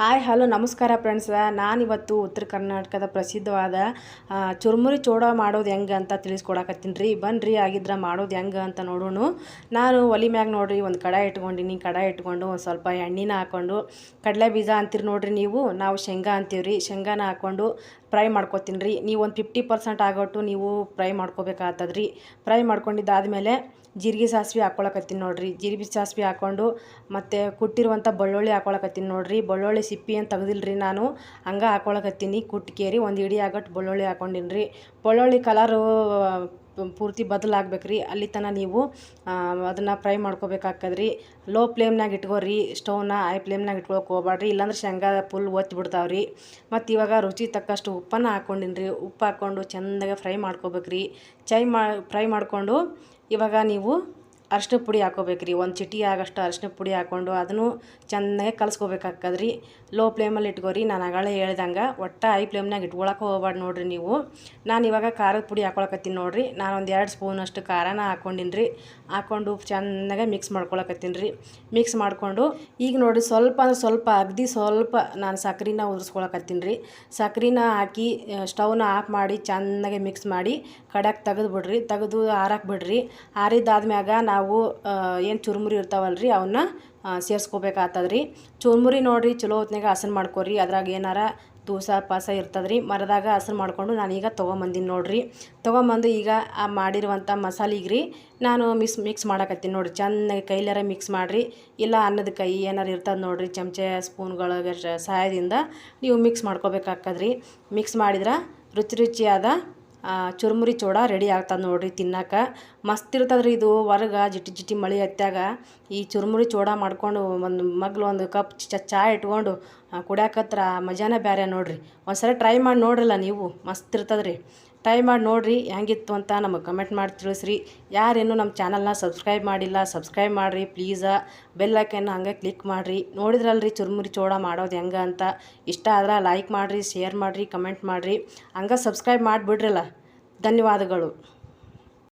Hi hello ನಮಸ್ಕಾರ friends ನಾನಿವತ್ತು ಉತ್ತರ ಕರ್ನಾಟಕದ ಪ್ರಸಿದ್ಧವಾದ ಚುರುಮುರಿ ಚೂಡ ಮಾಡೋದು ಹೆಂಗೆ ಅಂತ ತಿಳಿಸ್ಕೊಡಕತ್ತೀನಿ ರೀ. ಬನ್ನಿರಿ ಆಗಿದ್ರೆ ಮಾಡೋದು ಹೆಂಗೆ ಅಂತ ನೋಡೋಣ. ನಾನು ಒಲಿ ಮ್ಯಾಗ ನೋಡಿರಿ, ಒಂದು ಕಡಾಯಿ ಇಟ್ಕೊಂಡಿನಿ. ಕಡಾಯಿ ಇಟ್ಕೊಂಡು ಒಂದು ಸ್ವಲ್ಪ ಎಣ್ಣೆನ ಹಾಕ್ಕೊಂಡು ಕಡಲೆ ಬೀಜ ಅಂತೀರಿ ನೋಡಿರಿ ನೀವು. ನಾವು ಶೇಂಗಾ ಅಂತೀವಿ ರೀ. ಶೇಂಗಾನ ಹಾಕ್ಕೊಂಡು ಫ್ರೈ ಮಾಡ್ಕೊತೀನಿ ರೀ. ನೀವು ಒಂದು ಫಿಫ್ಟಿ ಪರ್ಸೆಂಟ್ ಆಗೋಟ್ಟು ನೀವು ಫ್ರೈ ಮಾಡ್ಕೋಬೇಕಾಗ್ತದೆ ರೀ. ಫ್ರೈ ಮಾಡ್ಕೊಂಡಿದ್ದಾದಮೇಲೆ ಜೀರಿಗೆ ಸಾಸಿವೆ ಹಾಕ್ಕೊಳಕತ್ತೀನಿ ನೋಡಿರಿ. ಜೀರಿಗೆ ಸಾಸಿವೆ ಹಾಕ್ಕೊಂಡು ಮತ್ತು ಕುಟ್ಟಿರುವಂಥ ಬೆಳ್ಳುಳ್ಳಿ ಹಾಕ್ಕೊಳಕತ್ತೀನಿ ನೋಡಿರಿ. ಬೆಳ್ಳುಳ್ಳಿ ಸಿಪ್ಪಿ ಅಂತ ತೆಗ್ದಿಲ್ರಿ ನಾನು. ಹಂಗೆ ಹಾಕ್ಕೊಳಕತ್ತೀನಿ ಕುಟ್ಕೇರಿ ಒಂದು ಇಡೀ ಆಗಟ್ಟು ಬೆಳ್ಳುಳ್ಳಿ ಹಾಕ್ಕೊಂಡಿನಿ ರೀ ಬೆಳ್ಳುಳ್ಳಿ ಕಲರು ಪೂರ್ತಿ ಬದಲಾಗ್ಬೇಕು ರೀ ಅಲ್ಲಿ ತನಕ ನೀವು ಅದನ್ನು ಫ್ರೈ ಮಾಡ್ಕೋಬೇಕಾಗ್ತದ್ರಿ. ಲೋ ಫ್ಲೇಮ್ನಾಗ ಇಟ್ಕೋರಿ. ಸ್ಟೌವ್ನ ಹೈ ಫ್ಲೇಮ್ನಾಗ ಇಟ್ಕೊಳಕ್ಕೆ ಹೋಗ್ಬೇಡ್ರಿ ಇಲ್ಲಾಂದ್ರೆ ಶೇಂಗಾ ಫುಲ್ ಒತ್ತಿ ಬಿಡ್ತಾವೆ ರೀ ಮತ್ತು ಇವಾಗ ರುಚಿ ತಕ್ಕಷ್ಟು ಉಪ್ಪನ್ನು ಹಾಕ್ಕೊಂಡಿನಿ ರೀ ಉಪ್ಪು ಹಾಕ್ಕೊಂಡು ಚೆಂದಾಗೆ ಫ್ರೈ ಮಾಡ್ಕೋಬೇಕು ರೀ ಚೈ ಮಾ, ಫ್ರೈ ಮಾಡಿಕೊಂಡು ಇವಾಗ ನೀವು ಅರಿಶಿನ ಪುಡಿ ಹಾಕೋಬೇಕು ರೀ. ಒಂದು ಚಿಟಿ ಆಗೋಷ್ಟು ಅರಿಶಿನ ಪುಡಿ ಹಾಕ್ಕೊಂಡು ಅದನ್ನು ಚೆನ್ನಾಗಿ ಕಲಿಸ್ಕೋಬೇಕಾಗ್ತದ್ರಿ. ಲೋ ಫ್ಲೇಮಲ್ಲಿ ಇಟ್ಕೋರಿ. ನಾನು ಆಗಳೇ ಹೇಳ್ದಂಗೆ ಒಟ್ಟು ಹೈ ಫ್ಲೇಮ್ನಾಗ ಇಟ್ಕೊಳಕ್ಕೆ ಹೋಗ್ಬಾರ್ದು ನೋಡಿರಿ ನೀವು. ನಾನು ಇವಾಗ ಖಾರದ ಪುಡಿ ಹಾಕೊಳಕತ್ತೀನಿ ನೋಡಿರಿ. ನಾನು ಒಂದು ಎರಡು ಸ್ಪೂನಷ್ಟು ಖಾರನ ಹಾಕ್ಕೊಂಡಿನಿ ರೀ. ಹಾಕ್ಕೊಂಡು ಚೆನ್ನಾಗೆ ಮಿಕ್ಸ್ ಮಾಡ್ಕೊಳಕತ್ತೀನಿ ರೀ. ಮಿಕ್ಸ್ ಮಾಡಿಕೊಂಡು ಈಗ ನೋಡಿರಿ ಸ್ವಲ್ಪ ಅಂದ್ರೆ ಸ್ವಲ್ಪ ಅಗದಿ ಸ್ವಲ್ಪ ನಾನು ಸಕ್ರೆನ ಉದುರಿಸ್ಕೊಳಕತ್ತೀನಿ ರೀ. ಸಕ್ರೆನ ಹಾಕಿ ಸ್ಟವ್ನ ಆಫ್ ಮಾಡಿ ಚೆನ್ನಾಗೆ ಮಿಕ್ಸ್ ಮಾಡಿ ಕಡಕ್ಕೆ ತೆಗೆದು ಬಿಡ್ರಿ ತೆಗೆದು ಆರಕ್ಕೆ ಬಿಡ್ರಿ. ಆರಿದ್ದಾದ್ಮ್ಯಾಗ ನಾವು ಏನು ಚುರುಮುರಿ ಇರ್ತಾವಲ್ಲ ರೀ ಅವನ್ನ ಸೇರಿಸ್ಕೋಬೇಕಾಗ್ತದ್ರಿ ಚುರುಮುರಿ ನೋಡಿರಿ, ಚಲೋ ಹೊತ್ನಾಗ ಹಸನ್ ಮಾಡ್ಕೊರಿ. ಅದ್ರಾಗ ಏನಾರ ದೋಸ ಪಾಸ ಇರ್ತದ್ರಿ. ಮರದಾಗ ಹಸನ್ ಮಾಡಿಕೊಂಡು ನಾನೀಗ ತೊಗೊಂಬಂದಿನಿ ನೋಡಿರಿ. ತೊಗೊಂಬಂದು ಈಗ, ಆ ಮಾಡಿರುವಂಥ ಮಸಾಲಿಗೆ ರೀ ನಾನು ಮಿಕ್ಸ್ ಮಿಕ್ಸ್ ಮಾಡಕತ್ತೀನಿ ನೋಡಿರಿ. ಚೆನ್ನಾಗಿ ಕೈಲಾರ ಮಿಕ್ಸ್ ಮಾಡಿರಿ. ಇಲ್ಲ ಅನ್ನದ ಕೈ ಏನಾರು ಇರ್ತದೆ ನೋಡಿರಿ. ಚಮಚೆ, ಸ್ಪೂನ್ಗಳ ಸಹಾಯದಿಂದ ನೀವು ಮಿಕ್ಸ್ ಮಾಡ್ಕೋಬೇಕಾಗ್ತದ್ರಿ ಮಿಕ್ಸ್ ಮಾಡಿದ್ರೆ ರುಚಿ ರುಚಿಯಾದ ಚುರುಮುರಿ ಚೂಡ ರೆಡಿ ಆಗ್ತದೆ ನೋಡ್ರಿ ತಿನ್ನಕ್ಕೆ ಮಸ್ತ್ ಇರ್ತದೆ ರೀ ಇದು. ಹೊರಗೆ ಜಿಟಿ ಜಿಟಿ ಮಳೆ ಹತ್ಯಾಗ ಈ ಚುರುಮುರಿ ಚೂಡ ಮಾಡ್ಕೊಂಡು ಒಂದು ಮಗ್ಲು ಒಂದು ಕಪ್ ಚ ಚಾ ಇಟ್ಕೊಂಡು ಕುಡ್ಯಾಕತ್ರ ಮಜಾನ ಬೇರೆ ನೋಡ್ರಿ. ಒಂದ್ಸಲ ಟ್ರೈ ಮಾಡಿ ನೋಡ್ರಲ್ಲ ನೀವು, ಮಸ್ತ್ ಇರ್ತದೆ ರೀ ಟ್ರೈ ಮಾಡಿ ನೋಡಿರಿ, ಹೆಂಗಿತ್ತು ಅಂತ ನಮಗೆ ಕಮೆಂಟ್ ಮಾಡಿ ತಿಳಿಸ್ರಿ. ಯಾರೇನು ನಮ್ಮ ಚಾನಲ್ನ ಸಬ್ಸ್ಕ್ರೈಬ್ ಮಾಡಿಲ್ಲ ಸಬ್ಸ್ಕ್ರೈಬ್ ಮಾಡಿರಿ ಪ್ಲೀಸ ಬೆಲ್ ಹಂಗೆ ಕ್ಲಿಕ್ ಮಾಡಿರಿ. ನೋಡಿದ್ರಲ್ರಿ ಚುರುಮುರಿ ಚೋಡ ಮಾಡೋದು ಹೆಂಗೆ ಅಂತ. ಇಷ್ಟ ಆದ್ರೆ ಲೈಕ್ ಮಾಡಿರಿ ಶೇರ್ ಮಾಡಿರಿ ಕಮೆಂಟ್ ಮಾಡಿರಿ. ಹಂಗೆ ಸಬ್ಸ್ಕ್ರೈಬ್ ಮಾಡಿಬಿಡ್ರಲ್ಲ. ಧನ್ಯವಾದಗಳು.